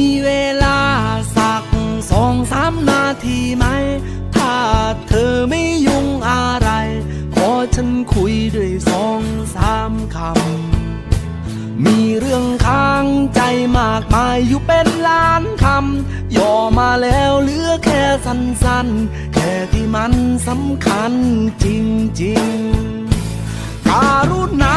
ีเวลาสามนาทีไหม ถ้าเธอไม่ยุ่งอะไร ขอฉันคุยด้วยสองสามคำ มีเรื่องค้างใจมากมายอยู่เป็นล้านคำ ย่อมาแล้วเหลือแค่สั้นๆ แค่ที่มันสำคัญจริงๆการุณา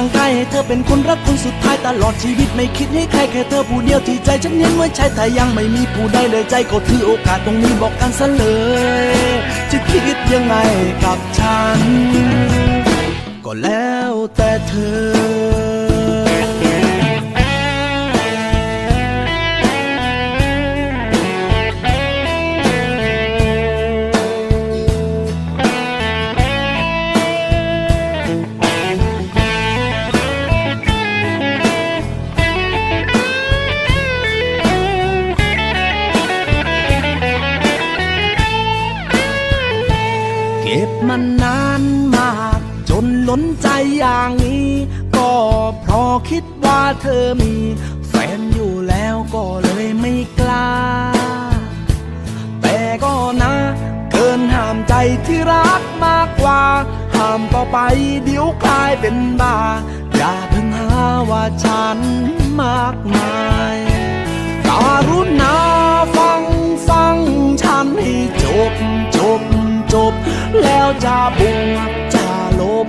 ออยู่เคียงข้างกายให้เธอเป็นคนรักคนสุดท้ายตลอดชีวิตไม่คิดให้ใครแค่เธอผู้เดียวที่ใจฉันเน้นไว้ใช้แต่ยังไม่มีผู้ใดเลยใจก็ถือโอกาสตรงนี้บอกกันซะเลย จะคิดยังไงกับฉัน ก็แล้วแต่เธอ ล้นใจอย่างนี้ ก็เพราะคิดว่าเธอมี แฟนอยู่แล้วก็เลยไม่กล้า แต่ก็นะเกินห้ามใจที่รักมากกว่า ห้ามต่อไปเดี๋ยวกลายเป็นบ้า อย่าเพิ่งหาว่าฉันมากมายการุณาฟังฟังฉันให้จบจบจบ แล้วจะบวกจะลบ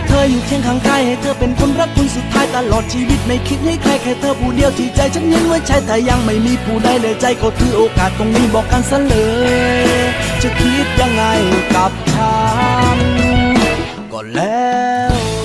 ออยู่เคียงข้างกายให้เธอเป็นคนรักคนสุดท้ายตลอดชีวิตไม่คิดให้ใครแค่เธอผู้เดียวที่ใจฉันเห็นไว้ใช้แต่ยังไม่มีผู้ใดเลยใจก็ถือโอกาสตรงนี้บอกกันซะเลย จะคิดยังไงกับฉันก็แล้ว